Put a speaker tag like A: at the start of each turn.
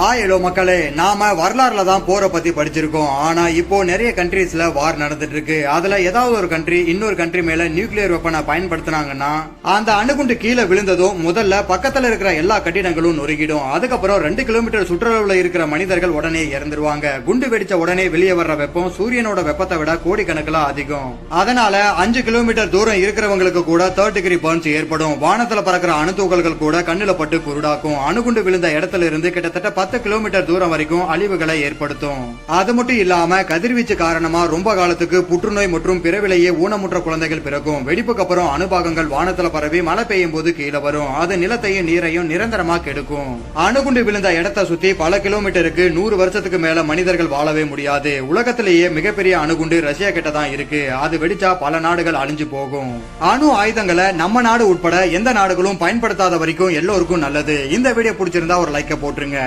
A: ஆ hello மக்களே நாம வரலாறுல தான் போரை பத்தி படிச்சிருக்கோம். ஆனா இப்போ நிறைய கண்ட்ரீஸ்ல வார் நடந்துட்டு இருக்கு அதுல ஏதாவது ஒரு கண்ட்ரி இன்னொரு கண்ட்ரி மேல நியூக்ளியர் வெப்பனை பயன்படுத்தினாங்கன்னா அந்த அணுகுண்டு கீழே விழுந்ததும் முதல்ல பக்கத்துல இருக்கிற எல்லா கட்டிடங்களும் நொறுங்கிடும். அதுக்கப்புறம் ரெண்டு கிலோமீட்டர் சுற்றுலாவில் இருக்கிற மனிதர்கள் உடனே இறந்துருவாங்க. குண்டு வெடிச்ச உடனே வெளியே வர்ற வெப்பம் சூரியனோட வெப்பத்தை விட கோடிக்கணக்கில் அதிகம். அதனால அஞ்சு கிலோமீட்டர் தூரம் இருக்கிறவங்களுக்கு கூட தேர்ட் டிகிரி பர்ன்ஸ் ஏற்படும். வானத்துல பறக்கிற அணுத்துகள்கள் கூட கண்ணில் பட்டு குருடாக்கும். அணுகுண்டு விழுந்த இடத்துல இருந்து கிட்டத்தட்ட பத்து கிலோமீட்டர் தூரம் வரைக்கும் அழிவுகளை ஏற்படுத்தும். அது மட்டும் இல்லாம கதிர்வீச்சு காரணமா ரொம்ப காலத்துக்கு புற்றுநோய் மற்றும் பிறவிலேயே ஊனமுற்ற குழந்தைகள் பிறக்கும். வெடிப்புக்கு அப்புறம் அணுபாகங்கள் வானத்துல பரவி மழை பெய்யும் போது கீழே வரும். அது நிலத்தையும் நீரையும் நிரந்தரமா கெடுக்கும். அணுகுண்டு விழுந்த இடத்தை சுத்தி பல கிலோமீட்டருக்கு நூறு வருஷத்துக்கு மேல மனிதர்கள் வாழவே முடியாது. உலகத்திலேயே மிகப்பெரிய அணுகுண்டு ரஷ்யா கிட்ட தான் இருக்கு. அது வெடிச்சா பல நாடுகள் அழிஞ்சு போகும். அணு ஆயுதங்களை நம்ம நாடு உட்பட எந்த நாடுகளும் பயன்படுத்தாத வரைக்கும் எல்லோருக்கும் நல்லது. இந்த வீடியோ பிடிச்சிருந்தா ஒரு லைக்கை போட்டுருங்க.